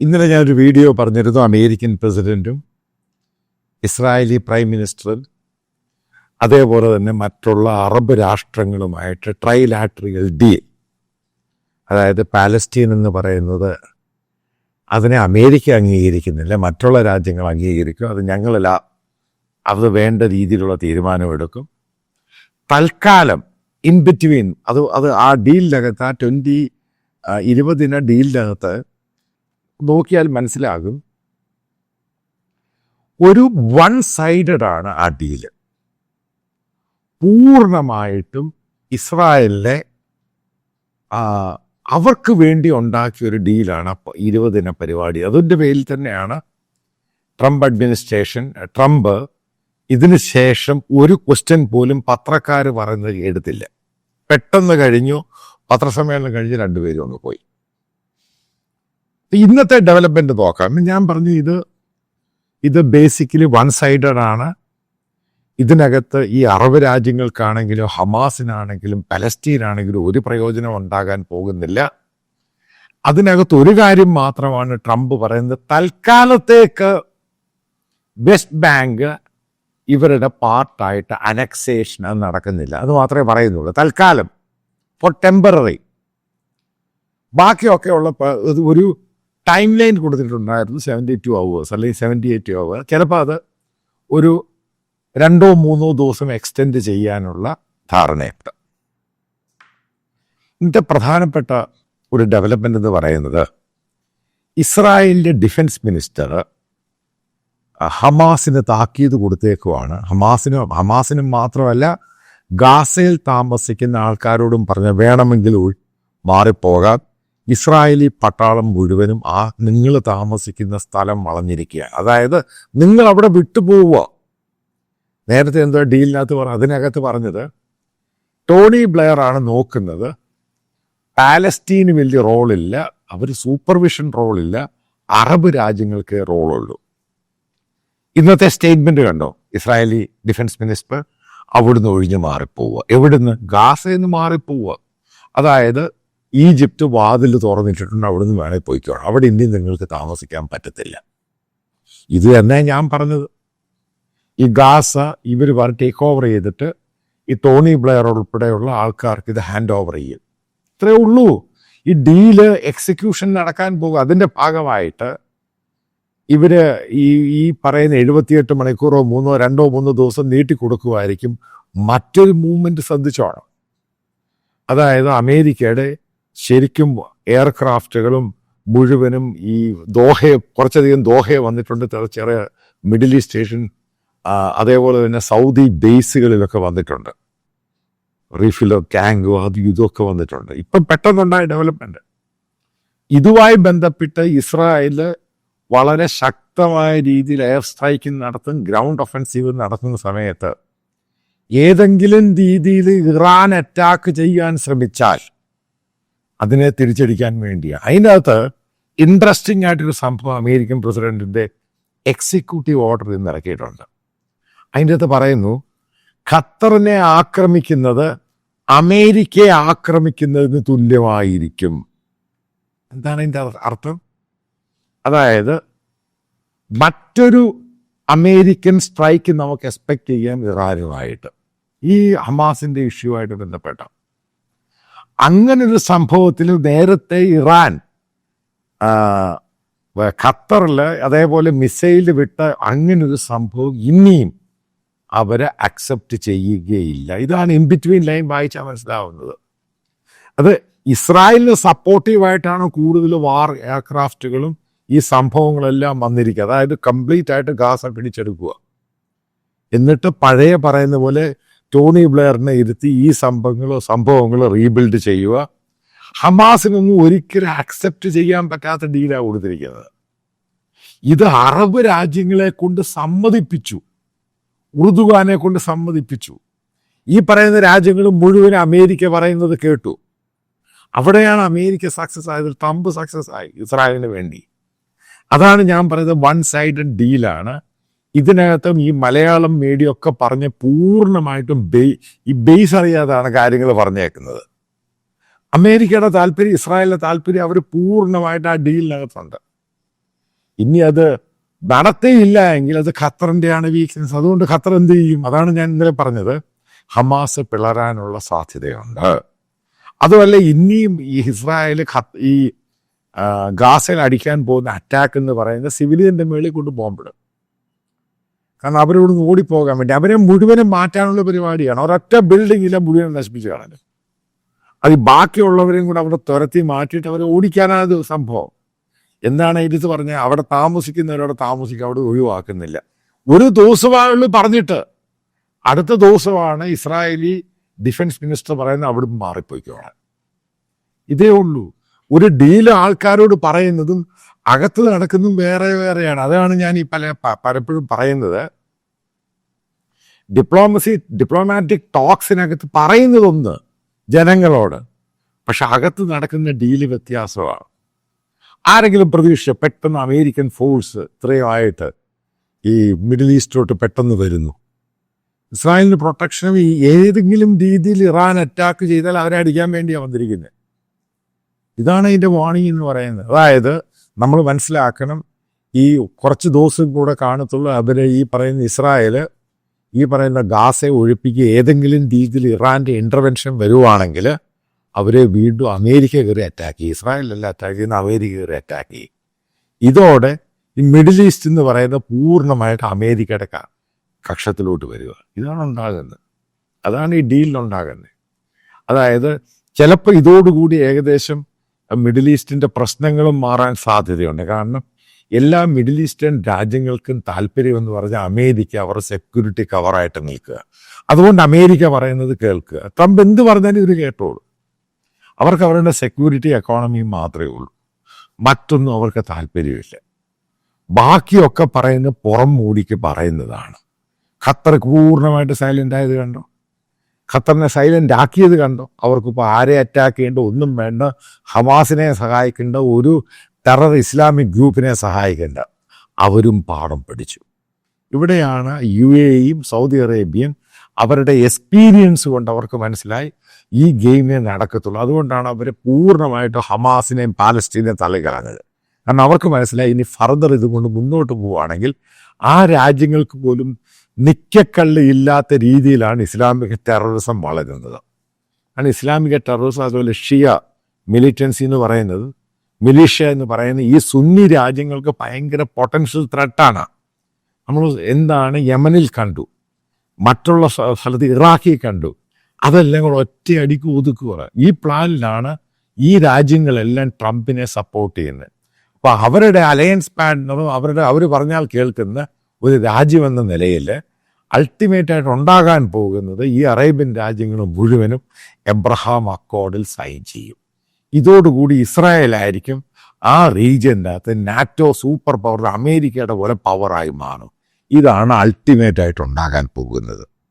ഇന്നലെ ഞാനൊരു വീഡിയോ പറഞ്ഞിരുന്നു അമേരിക്കൻ പ്രസിഡന്റും ഇസ്രായേലി പ്രൈം മിനിസ്റ്ററും അതേപോലെ തന്നെ മറ്റുള്ള അറബ് രാഷ്ട്രങ്ങളുമായിട്ട് ട്രൈലാട്രിയൽ ഡി അതായത് പാലസ്റ്റീൻ എന്ന് പറയുന്നത് അതിനെ അമേരിക്ക അംഗീകരിക്കുന്നില്ല മറ്റുള്ള രാജ്യങ്ങൾ അംഗീകരിക്കും അത് ഞങ്ങളല്ല അത് വേണ്ട രീതിയിലുള്ള തീരുമാനമെടുക്കും തൽക്കാലം ഇൻ ബിറ്റ്വീൻ അത് അത് ആ ഡീലിനകത്ത് ആ ട്വന്റി ഇരുപതിന ഡീലിനകത്ത് നോക്കിയാൽ മനസ്സിലാകും. ഒരു വൺ സൈഡഡ് ആണ് ആ ഡീൽ പൂർണമായിട്ടും ഇസ്രായേലിനെ അവർക്ക് വേണ്ടി ഉണ്ടാക്കിയ ഒരു ഡീലാണ് ഇരുപതിന പരിപാടി. അതിന്റെ പേരിൽ തന്നെയാണ് ട്രംപ് അഡ്മിനിസ്ട്രേഷൻ ട്രംപ് ഇതിന് ശേഷം ഒരു ക്വസ്റ്റ്യൻ പോലും പത്രക്കാർ പറയുന്നത് എടുത്തില്ല പെട്ടെന്ന് കഴിഞ്ഞു പത്രസമ്മേളനം കഴിഞ്ഞ് രണ്ടുപേരും അങ്ങ് പോയി. ഇന്നത്തെ ഡെവലപ്മെന്റ് നോക്കാം. ഞാൻ പറഞ്ഞു ഇത് ഇത് ബേസിക്കലി വൺ സൈഡഡ് ആണ്. ഇതിനകത്ത് ഈ അറബ് രാജ്യങ്ങൾക്കാണെങ്കിലും ഹമാസിനാണെങ്കിലും പലസ്റ്റീനാണെങ്കിലും ഒരു പ്രയോജനം ഉണ്ടാകാൻ പോകുന്നില്ല. അതിനകത്ത് ഒരു കാര്യം മാത്രമാണ് ട്രംപ് പറയുന്നത്. തൽക്കാലത്തേക്ക് വെസ്റ്റ് ബാങ്ക് ഇവരുടെ പാർട്ടായിട്ട് അനക്സേഷൻ അത് നടക്കുന്നില്ല. അത് മാത്രമേ പറയുന്നുള്ളൂ. തൽക്കാലം ഫോർ ടെമ്പററി ബാക്കിയൊക്കെ ഉള്ള ഒരു ടൈം ലൈൻ കൊടുത്തിട്ടുണ്ടായിരുന്നു സെവന്റി ടു അവേഴ്സ് അല്ലെങ്കിൽ സെവന്റി എയ്റ്റ് അവേഴ്സ് ചിലപ്പോൾ അത് ഒരു രണ്ടോ മൂന്നോ ദിവസം എക്സ്റ്റെൻഡ് ചെയ്യാനുള്ള ധാരണയുണ്ട്. ഇന്നത്തെ പ്രധാനപ്പെട്ട ഒരു ഡെവലപ്മെന്റ് എന്ന് പറയുന്നത് ഇസ്രായേലിന്റെ ഡിഫൻസ് മിനിസ്റ്റർ ഹമാസിന് താക്കീത് കൊടുത്തേക്കുവാണ്. ഹമാസിനും ഹമാസിനും മാത്രമല്ല ഗാസയിൽ താമസിക്കുന്ന ആൾക്കാരോടും പറഞ്ഞ വേണമെങ്കിൽ മാറിപ്പോകാം. ഇസ്രായേലി പട്ടാളം മുഴുവനും ആ നിങ്ങൾ താമസിക്കുന്ന സ്ഥലം വളഞ്ഞിരിക്കുക അതായത് നിങ്ങൾ അവിടെ വിട്ടുപോവുക. നേരത്തെ എന്തോ ഡീലിനകത്ത് പറ അതിനകത്ത് പറഞ്ഞത് ടോണി ബ്ലെയർ ആണ് നോക്കുന്നത്. പാലസ്റ്റീന് വലിയ റോളില്ല അവർ സൂപ്പർവിഷൻ റോളില്ല അറബ് രാജ്യങ്ങൾക്ക് റോളുള്ളൂ. ഇന്നത്തെ സ്റ്റേറ്റ്മെന്റ് കണ്ടോ? ഇസ്രായേലി ഡിഫൻസ് മിനിസ്റ്റർ അവിടുന്ന് ഒഴിഞ്ഞു മാറിപ്പോവുക. എവിടുന്ന്? ഗാസയിൽ നിന്ന് മാറിപ്പോവുക. അതായത് ഈജിപ്ത് വാതിൽ തുറന്നിട്ടിട്ടുണ്ട് അവിടുന്ന് വേണേൽ പോയിക്കോണം അവിടെ ഇനി നിങ്ങൾക്ക് താമസിക്കാൻ പറ്റത്തില്ല. ഇത് തന്നെ ഞാൻ പറഞ്ഞത്. ഈ ഗാസ ഇവർ വരെ ടേക്ക് ഓവർ ചെയ്തിട്ട് ഈ ടോണി ബ്ലെയർ ഉൾപ്പെടെയുള്ള ആൾക്കാർക്ക് ഇത് ഹാൻഡ് ഓവർ ചെയ്യും. ഇത്രേ ഉള്ളൂ. ഈ ഡീൽ എക്സിക്യൂഷൻ നടക്കാൻ പോകും. അതിന്റെ ഭാഗമായിട്ട് ഇവർ ഈ ഈ പറയുന്ന എഴുപത്തിയെട്ട് മണിക്കൂറോ മൂന്നോ രണ്ടോ മൂന്നോ ദിവസം നീട്ടി കൊടുക്കുമായിരിക്കും മറ്റൊരു മൂവ്മെന്റ് ശ്രദ്ധിച്ചോണം. അതായത് അമേരിക്കയുടെ ശരിക്കും എയർക്രാഫ്റ്റുകളും മുഴുവനും ഈ ദോഹയെ കുറച്ചധികം ദോഹയെ വന്നിട്ടുണ്ട് ചെറിയ മിഡിൽ ഈസ്റ്റ് സ്റ്റേഷൻ അതേപോലെ തന്നെ സൗദി ബേസുകളിലൊക്കെ വന്നിട്ടുണ്ട്. റീഫിലോ ടാങ്കോ അത് ഇതൊക്കെ വന്നിട്ടുണ്ട്. ഇപ്പം പെട്ടെന്നുണ്ടായ ഡെവലപ്മെന്റ്. ഇതുമായി ബന്ധപ്പെട്ട് ഇസ്രായേൽ വളരെ ശക്തമായ രീതിയിൽ എയർ സ്ട്രൈക്കിൽ നടത്തും ഗ്രൗണ്ട് ഒഫൻസീവ് നടത്തുന്ന സമയത്ത് ഏതെങ്കിലും രീതിയിൽ ഇറാൻ അറ്റാക്ക് ചെയ്യാൻ ശ്രമിച്ചാൽ അതിനെ തിരിച്ചടിക്കാൻ വേണ്ടിയാണ് അതിനകത്ത് ഇൻട്രസ്റ്റിംഗ് ആയിട്ടൊരു സംഭവം അമേരിക്കൻ പ്രസിഡന്റിന്റെ എക്സിക്യൂട്ടീവ് ഓർഡർ ഇന്ന് ഇറക്കിയിട്ടുണ്ട്. അതിന്റെ അകത്ത് പറയുന്നു ഖത്തറിനെ ആക്രമിക്കുന്നത് അമേരിക്കയെ ആക്രമിക്കുന്നതിന് തുല്യമായിരിക്കും. എന്താണ് അതിന്റെ അർത്ഥം? അതായത് മറ്റൊരു അമേരിക്കൻ സ്ട്രൈക്ക് നമുക്ക് എക്സ്പെക്ട് ചെയ്യാം ഇറാനുമായിട്ട്. ഈ ഹമാസിന്റെ ഇഷ്യൂ ആയിട്ട് ബന്ധപ്പെട്ട. അങ്ങനൊരു സംഭവത്തിൽ നേരത്തെ ഇറാൻ ഖത്തറിൽ അതേപോലെ മിസൈൽ വിട്ട അങ്ങനൊരു സംഭവം ഇനിയും അവരെ അക്സെപ്റ്റ് ചെയ്യുകയില്ല. ഇതാണ് ഇൻ ബിറ്റ്വീൻ ലൈൻ വായിച്ചാൽ മനസ്സിലാവുന്നത്. അത് ഇസ്രായേലിന് സപ്പോർട്ടീവായിട്ടാണ് കൂടുതൽ വാർ എയർക്രാഫ്റ്റുകളും ഈ സംഭവങ്ങളെല്ലാം വന്നിരിക്കുക അതായത് കംപ്ലീറ്റ് ആയിട്ട് ഗാസ പിടിച്ചെടുക്കുക. എന്നിട്ട് പഴയ പറയുന്ന പോലെ ടോണി ബ്ലെയറിനെ ഇരുത്തി ഈ സംഭവങ്ങളോ സംഭവങ്ങളോ റീബിൽഡ് ചെയ്യുക. ഹമാസിനൊന്നും ഒരിക്കലും അക്സെപ്റ്റ് ചെയ്യാൻ പറ്റാത്ത ഡീലാണ് കൊടുത്തിരിക്കുന്നത്. ഇത് അറബ് രാജ്യങ്ങളെ കൊണ്ട് സമ്മതിപ്പിച്ചു. ഉറുദുഖാനെ കൊണ്ട് സമ്മതിപ്പിച്ചു. ഈ പറയുന്ന രാജ്യങ്ങൾ മുഴുവൻ അമേരിക്ക പറയുന്നത് കേട്ടു. അവിടെയാണ് അമേരിക്ക സക്സസ് ആയത്. തമ്പ് സക്സസ് ആയി. ഇസ്രായേലിന് വേണ്ടി. അതാണ് ഞാൻ പറയുന്നത് വൺ സൈഡഡ് ഡീലാണ് ഇതിനകത്തും ഈ മലയാളം മീഡിയ ഒക്കെ പറഞ്ഞ് പൂർണമായിട്ടും ബേ- ഈ ബേസ് അറിയാതാണ് കാര്യങ്ങൾ പറഞ്ഞേക്കുന്നത്. അമേരിക്കയുടെ താല്പര്യം ഇസ്രായേലിന്റെ താല്പര്യം അവർ പൂർണമായിട്ട് ആ ഡീലിനകത്തുണ്ട് ഇനി അത് നടത്തിയില്ല എങ്കിൽ അത് ഖത്തറിന്റെയാണ് വീക്ക്നെസ് അതുകൊണ്ട് ഖത്തർ എന്ത് ചെയ്യും? അതാണ് ഞാൻ ഇന്നലെ പറഞ്ഞത്. ഹമാസ് പിളരാനുള്ള സാധ്യതയുണ്ട്. അതുമല്ല ഇനിയും ഈ ഇസ്രായേൽ ഈ ഗാസയിൽ അടിക്കാൻ പോകുന്ന അറ്റാക്ക് എന്ന് പറയുന്നത് സിവിലിയന്റെ മേളിൽ കൊണ്ട് ബോംബിടും കാരണം അവരോട് ഓടിപ്പോകാൻ വേണ്ടി. അവരെ മുഴുവനും മാറ്റാനുള്ള പരിപാടിയാണ്. ഒരൊറ്റ ബിൽഡിങ്ങിലെ മുഴുവൻ നശിപ്പിച്ച് കളഞ്ഞത്. അത് ബാക്കിയുള്ളവരെയും കൂടെ അവിടെ തുരത്തി മാറ്റിയിട്ട് അവരെ ഓടിക്കാനാണ് സംഭവം. എന്താണ് എടുത്ത് പറഞ്ഞാൽ അവിടെ താമസിക്കുന്നവരവിടെ താമസിക്കുക അവിടെ ഒഴിവാക്കുന്നില്ല. ഒരു ദിവസമായുള്ളൂ പറഞ്ഞിട്ട്. അടുത്ത ദിവസമാണ് ഇസ്രായേലി ഡിഫൻസ് മിനിസ്റ്റർ പറയുന്നത് അവിടെ മാറിപ്പോയിക്കോളാൻ. ഇതേ ഉള്ളൂ. ഒരു ഡീൽ ആൾക്കാരോട് പറയുന്നതും അകത്ത് നടക്കുന്നതും വേറെ വേറെയാണ്. അതാണ് ഞാൻ ഈ പല പലപ്പോഴും പറയുന്നത്. ഡിപ്ലോമസി ഡിപ്ലോമാറ്റിക് ടോക്സിനകത്ത് പറയുന്നതൊന്ന് ജനങ്ങളോട്. പക്ഷെ അകത്ത് നടക്കുന്ന ഡീൽ വ്യത്യാസമാണ്. ആരെങ്കിലും പ്രതീക്ഷ പെട്ടെന്ന് അമേരിക്കൻ ഫോഴ്സ് ഇത്രയുമായിട്ട് ഈ മിഡിൽ ഈസ്റ്റിലോട്ട് പെട്ടെന്ന് വരുന്നു. ഇസ്രായേലിന് പ്രൊട്ടക്ഷനും ഈ ഏതെങ്കിലും രീതിയിൽ ഇറാൻ അറ്റാക്ക് ചെയ്താൽ അവരെ അടിക്കാൻ വേണ്ടിയാണ് വന്നിരിക്കുന്നത് ഇതാണ് ഇതിന്റെ വാണിംഗ് എന്ന് പറയുന്നത്. അതായത് നമ്മൾ മനസ്സിലാക്കണം ഈ കുറച്ച് ദിവസം കൂടെ കാണത്തുള്ളൂ അവർ ഈ പറയുന്ന ഇസ്രായേൽ ഈ പറയുന്ന ഗാസെ ഒഴിപ്പിക്കുക ഏതെങ്കിലും രീതിയിൽ ഇറാന്റെ ഇന്റർവെൻഷൻ വരുവാണെങ്കിൽ അവരെ വീണ്ടും അമേരിക്ക കയറി അറ്റാക്ക് ചെയ്യും. ഇസ്രായേലല്ല അറ്റാക്ക് ചെയ്യുന്ന അമേരിക്ക കയറി അറ്റാക്ക് ചെയ്യും. ഇതോടെ ഈ മിഡിൽ ഈസ്റ്റ് എന്ന് പറയുന്ന പൂർണമായിട്ട് അമേരിക്കയുടെ കക്ഷത്തിലോട്ട് വരിക. ഇതാണ് ഉണ്ടാകുന്നത്. അതാണ് ഈ ഡീലിലുണ്ടാകുന്നത് അതായത് ചിലപ്പോൾ ഇതോടുകൂടി ഏകദേശം മിഡിൽ ഈസ്റ്റിന്റെ പ്രശ്നങ്ങളും മാറാൻ സാധ്യതയുണ്ട്. കാരണം എല്ലാ മിഡിൽ ഈസ്റ്റേൺ രാജ്യങ്ങൾക്കും താല്പര്യം എന്ന് പറഞ്ഞാൽ അമേരിക്ക അവരുടെ സെക്യൂരിറ്റി കവറായിട്ട് നിൽക്കുക. അതുകൊണ്ട് അമേരിക്ക പറയുന്നത് കേൾക്കുക. ട്രംപ് എന്ത് പറഞ്ഞാലും ഇവർ കേട്ടോളൂ. അവർക്ക് അവരുടെ സെക്യൂരിറ്റി എക്കോണമിയും മാത്രമേ ഉള്ളൂ. മറ്റൊന്നും അവർക്ക് താല്പര്യമില്ല. ബാക്കിയൊക്കെ പറയുന്ന പുറം മൂടിക്ക് പറയുന്നതാണ്. ഖത്തർ പൂർണമായിട്ട് സൈലന്റ് ആയത് കണ്ടോ? ഖത്തറിനെ സൈലന്റ് ആക്കിയത് കണ്ടോ? അവർക്കിപ്പോൾ ആരെ അറ്റാക്ക് ചെയ്യേണ്ട ഒന്നും വേണ്ട ഹമാസിനെ സഹായിക്കേണ്ട ഒരു ടെറർ ഇസ്ലാമിക് ഗ്രൂപ്പിനെ സഹായിക്കേണ്ട. അവരും പാഠം പഠിച്ചു. ഇവിടെയാണ് യു എയും സൗദി അറേബ്യയും അവരുടെ എക്സ്പീരിയൻസ് കൊണ്ട് അവർക്ക് മനസ്സിലായി ഈ ഗെയിമേ നടക്കത്തുള്ളൂ. അതുകൊണ്ടാണ് അവർ പൂർണമായിട്ട് ഹമാസിനെയും പാലസ്റ്റീനെയും തള്ളിക്കളഞ്ഞത്. കാരണം അവർക്ക് മനസ്സിലായി ഇനി ഫർദർ ഇതുകൊണ്ട് മുന്നോട്ട് പോവുകയാണെങ്കിൽ ആ രാജ്യങ്ങൾക്ക് പോലും നിക്കക്കള്ളി ഇല്ലാത്ത രീതിയിലാണ് ഇസ്ലാമിക ടെററിസം വളരുന്നത്. കാരണം ഇസ്ലാമിക ടെററിസം അതുപോലെ ഷിയ മിലിറ്റൻസി എന്ന് പറയുന്നത് മിലീഷ്യ എന്ന് പറയുന്ന ഈ സുന്നി രാജ്യങ്ങൾക്ക് ഭയങ്കര പൊട്ടൻഷ്യൽ ത്രെട്ടാണ് നമ്മൾ എന്താണ് യമനിൽ കണ്ടു. മറ്റുള്ള സ്ഥ- സ്ഥലത്ത് ഇറാഖിൽ കണ്ടു. അതെല്ലാം കൂടെ ഒറ്റയടിക്ക് ഒതുക്കുക. ഈ പ്ലാനിലാണ് ഈ രാജ്യങ്ങളെല്ലാം ട്രംപിനെ സപ്പോർട്ട് ചെയ്യുന്നത്. അപ്പൊ അവരുടെ അലയൻസ് പാർട്ട്ണറും അവരുടെ അവർ പറഞ്ഞാൽ കേൾക്കുന്ന ഒരു രാജ്യമെന്ന നിലയിൽ അൾട്ടിമേറ്റ് ആയിട്ട് ഉണ്ടാകാൻ പോകുന്നത് ഈ അറേബ്യൻ രാജ്യങ്ങൾ മുഴുവനും എബ്രഹാം അക്കോർഡിൽ സൈൻ ചെയ്യും. ഇതോടുകൂടി ഇസ്രായേൽ ആയിരിക്കും ആ റീജിയന്റെ അകത്ത് നാറ്റോ സൂപ്പർ പവർ അമേരിക്കയുടെ പോലെ പവറായി മാറും. ഇതാണ് അൾട്ടിമേറ്റ് ആയിട്ട് ഉണ്ടാകാൻ പോകുന്നത്.